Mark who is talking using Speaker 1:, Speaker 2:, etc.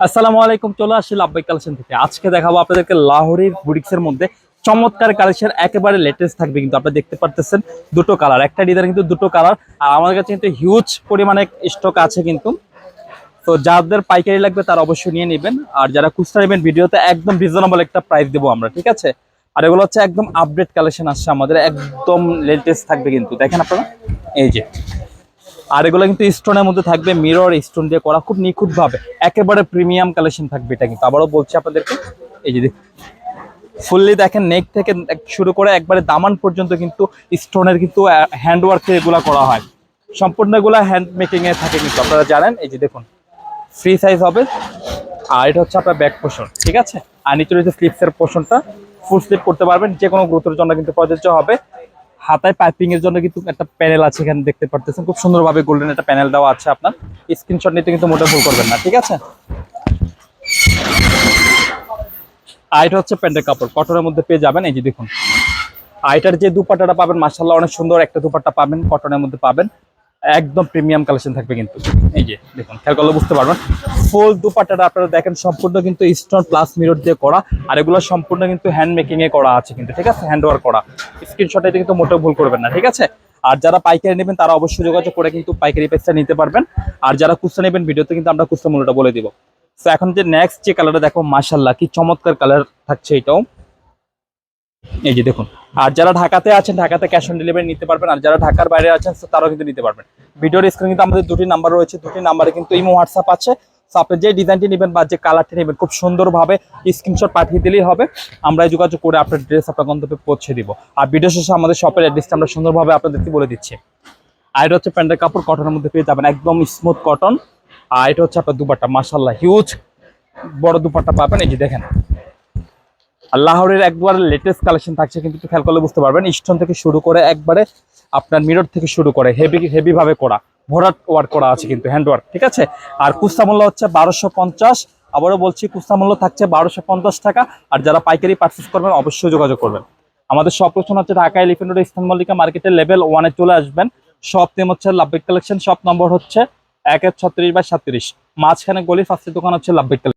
Speaker 1: আসসালামু আলাইকুম, চলে আসছি লাভবাই কালেকশন থেকে। আজকে দেখাবো আপনাদেরকে লাহোরের বুটিক্সের মধ্যে চমৎকার কালেকশন, একেবারে লেটেস্ট থাকবে কিন্তু আপনারা দেখতে পারতেছেন দুটো কালার। একটা ডিজাইন কিন্তু দুটো কালার, আর আমাদের কাছে কিন্তু হিউজ পরিমাণে স্টক আছে কিন্তু। তো যাদের পাইকারি লাগবে তারা অবশ্যই নিয়ে নেবেন, আর যারা খুচরা নেবেন ভিডিওতে একদম রিজনেবল একটা প্রাইস দেবো আমরা, ঠিক আছে? আর এগুলো হচ্ছে একদম আপডেট কালেকশন আসছে আমাদের, একদম লেটেস্ট থাকবে কিন্তু। দেখেন আপনারা? এই যে আর এগুলো কিন্তু স্টোনের মধ্যে থাকবে মিরর স্টোন দিয়ে করা খুব নিখুঁত ভাবে একেবারে প্রিমিয়াম কালেকশন থাকবে এটা কিন্তু। আবারও বলছি আপনাদেরকে, এই যে ফুললি দেখেন নেক থেকে শুরু করে একবারে দামান পর্যন্ত কিন্তু স্টোনের কিন্তু হ্যান্ড ওয়ার্কে এগুলা করা হয়। সম্পূর্ণ এগুলা হ্যান্ড মেকিং এ থাকে কিন্তু, আপনারা জানেন? এই যে দেখুন ফ্রি সাইজ হবে। আর এটা হচ্ছে আপনার ব্যাক পোষণ ঠিক আছে? আর নিচে রয়েছে স্লিপসের পোষণটা ফুল স্লিপ করতে পারবেন যে কোনো গুরুত্বের জন্য কিন্তু প্রযোজ্য হবে। হাতায় পাইপিং এর জন্য কিন্তু একটা প্যানেল আছে এখানে দেখতে পারতেছেন। খুব সুন্দরভাবে গোল্ডেন একটা প্যানেল দেওয়া আছে আপনার। স্ক্রিনশট নিতে কিন্তু মোটে ভুল করবেন না, ঠিক আছে? আইটা হচ্ছে প্যান্টের কাপড়। কটনের মধ্যে পেয়ে যাবেন, এই যে দেখুন। আইটার যে দুপাট্টাটা পাবেন মাসাল্লাহ অনেক সুন্দর একটা দুপাটা পাবেন, কটনের মধ্যে পাবেন। একদম প্রিমিয়াম কালেকশন থাকবে কিন্তু। এই যে, দেখুন, খেয়াল করলে বুঝতে পারবেন। ফুল দুপাট্টাটা আপনারা দেখেন, সম্পূর্ণ কিন্তু স্টোন প্লাস মিরর দিয়ে করা। আর এগুলো সম্পূর্ণ কিন্তু হ্যান্ড এ করা আছে কিন্তু, ঠিক আছে? হ্যান্ড ওয়ার্ক করা। স্ক্রিনশট এটা কিন্তু মোটেও ভুল করবেন না, ঠিক আছে? আর যারা পাইকারি নেবেন, তারা অবশ্যই যোগাযোগ করে কিন্তু পাইকারি পেজটা নিতে পারবেন। আর যারা খুচরা নেবেন, ভিডিওতে কিন্তু আমরা খুচরা মূল্যটা বলে দিব। তো এখন যে নেক্সট যে কালারটা দেখো মাশাল্লাহ কি চমৎকার কালার থাকছে এটাও। এই যে, দেখুন আর যারা ঢাকাতে আছেন, ঢাকাতে ক্যাশ অন ডেলিভারি নিতে পারবেন। আর যারা ঢাকার বাইরে আছেন তারাও কিন্তু নিতে পারবেন। ভিডিওর স্ক্রিনে কিন্তু আমাদের দুটি নাম্বার রয়েছে। দুটি নাম্বারে কিন্তু ইমো হোয়াটসঅ্যাপ আছে। আপনি যে ডিজাইনটি নেবেন বা যে কালারটি নেবেন, খুব সুন্দরভাবে স্ক্রিনশট পাঠিয়ে দিলেই হবে। আমরা যোগাযোগ করে আপনার ড্রেস আপনার গন্তব্যে পৌঁছে দিব। আর ভিডিও শেষে আমাদের শপের অ্যাড্রেসটা আমরা সুন্দরভাবে আপনাদেরকে বলে দিচ্ছি। আর এটা হচ্ছে প্যান্টের কাপড় কটনের মধ্যে পেয়ে যাবেন একদম স্মুথ কটন আর এটা হচ্ছে আপনার দুপাট্টা। মাসাল্লাহ হিউজ বড় দুপাট্টা পাবেন। এই যে দেখেন। আর লাহোরের একবার লেটেস্ট কালেকশন থাকছে, কিন্তু একটু খেয়াল করলে বুঝতে পারবেন। স্টোন থেকে শুরু করে একবারে আপনার মিরর থেকে শুরু করে হেভি হেভি ভাবে করা। ভরাট ওয়ার্ক করা আছে কিন্তু হ্যান্ড ওয়ার্ক ঠিক আছে? আর কুস্তা মূল্য হচ্ছে বারোশো পঞ্চাশ, আবারও বলছি, কুস্তা মূল্য থাকছে বারোশো পঞ্চাশ টাকা। আর যারা পাইকারি পার্চেস করবেন, অবশ্যই যোগাযোগ করবেন। আমাদের সব লোকেশন হচ্ছে Dhaka Elephant Road Eastern Mallika মার্কেটের লেভেল ওয়ানে চলে আসবেন। শপ নেম হচ্ছে লাভবিক কালেকশন শপ নম্বর হচ্ছে এক এক ছত্রিশ বাই সাতত্রিশ মাঝখানে গলির ফার্স্টের দোকান হচ্ছে লাভবিক